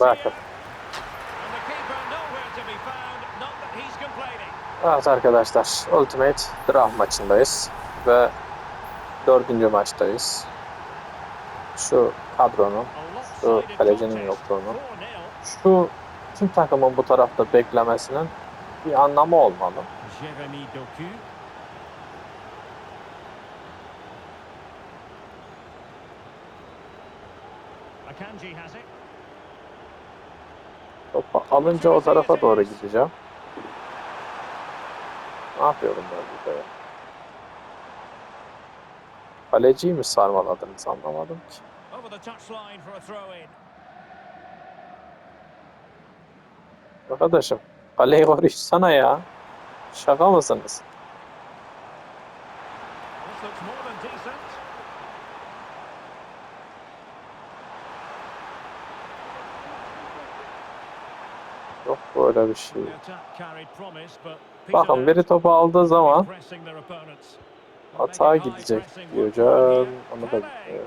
Complaining. Evet arkadaşlar Ultimate Draft maçındayız ve dördüncü maçtayız. Şu kadronun, şu kalecinin yokluğunu, 4-0. şu tüm takımın bu tarafta beklemesinin bir anlamı olmalı. Akanji has it. Topu alınca o tarafa doğru gideceğim. Ne yapıyorum ben burada ya? Kaleciyi mi sarmaladınız anlamadım ki. Arkadaşım kaleyi koruyursana ya. Şaka mısınız? Yok böyle bir şey. Bakın biri topu aldığı zaman hata gidecek diyor. Onu da bilmiyor.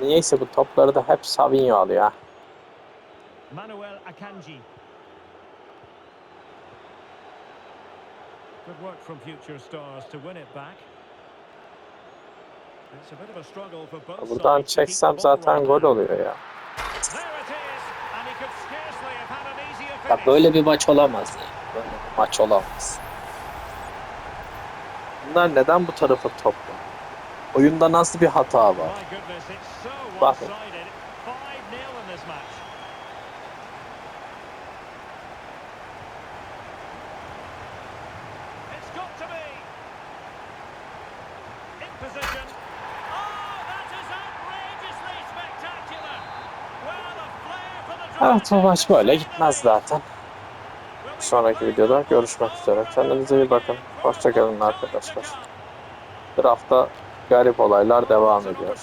Niyeyse bu topları da hep Savinho alıyor. Manuel Akanji. Good work from future stars to win it back. It's a bit of a struggle for both Buradan çeksem zaten gol oluyor ya. Ya böyle bir maç olamaz ya. Böyle bir maç olamaz. Bunlar neden bu tarafa toplu? Oyunda nasıl bir hata var? Bakın. To be. In position. Oh, that is outrageously spectacular. Well, a flair for the Evet driver. maç böyle gitmez zaten. Sonraki videoda görüşmek üzere. Kendinize iyi bakın. Hoşçakalın arkadaşlar. Draftta garip olaylar devam ediyor.